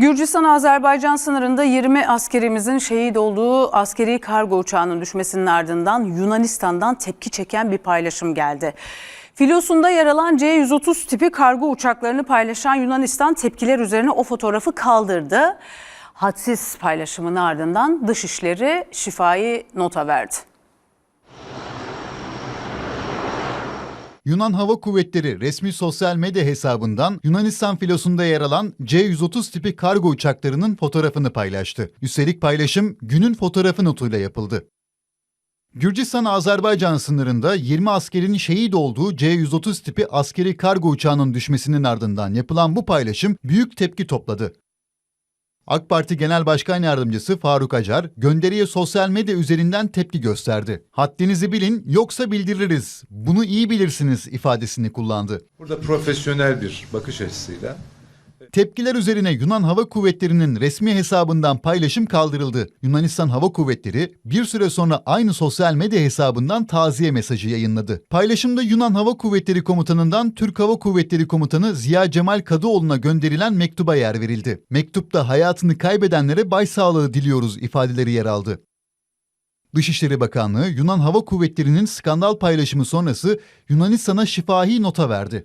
Gürcistan-Azerbaycan sınırında 20 askerimizin şehit olduğu askeri kargo uçağının düşmesinin ardından Yunanistan'dan tepki çeken bir paylaşım geldi. Filosunda yer alan C-130 tipi kargo uçaklarını paylaşan Yunanistan tepkiler üzerine o fotoğrafı kaldırdı. Hadsiz paylaşımın ardından Dışişleri şifai nota verdi. Yunan Hava Kuvvetleri resmi sosyal medya hesabından Yunanistan filosunda yer alan C-130 tipi kargo uçaklarının fotoğrafını paylaştı. Üstelik paylaşım günün fotoğrafı notuyla yapıldı. Gürcistan-Azerbaycan sınırında 20 askerin şehit olduğu C-130 tipi askeri kargo uçağının düşmesinin ardından yapılan bu paylaşım büyük tepki topladı. AK Parti Genel Başkan Yardımcısı Faruk Acar gönderiye sosyal medya üzerinden tepki gösterdi. Haddinizi bilin yoksa bildiririz. Bunu iyi bilirsiniz ifadesini kullandı. Burada profesyonel bir bakış açısıyla Tepkiler üzerine Yunan Hava Kuvvetleri'nin resmi hesabından paylaşım kaldırıldı. Yunanistan Hava Kuvvetleri bir süre sonra aynı sosyal medya hesabından taziye mesajı yayınladı. Paylaşımda Yunan Hava Kuvvetleri Komutanı'ndan Türk Hava Kuvvetleri Komutanı Ziya Cemal Kadıoğlu'na gönderilen mektuba yer verildi. Mektupta hayatını kaybedenlere başsağlığı diliyoruz ifadeleri yer aldı. Dışişleri Bakanlığı Yunan Hava Kuvvetleri'nin skandal paylaşımı sonrası Yunanistan'a şifahi nota verdi.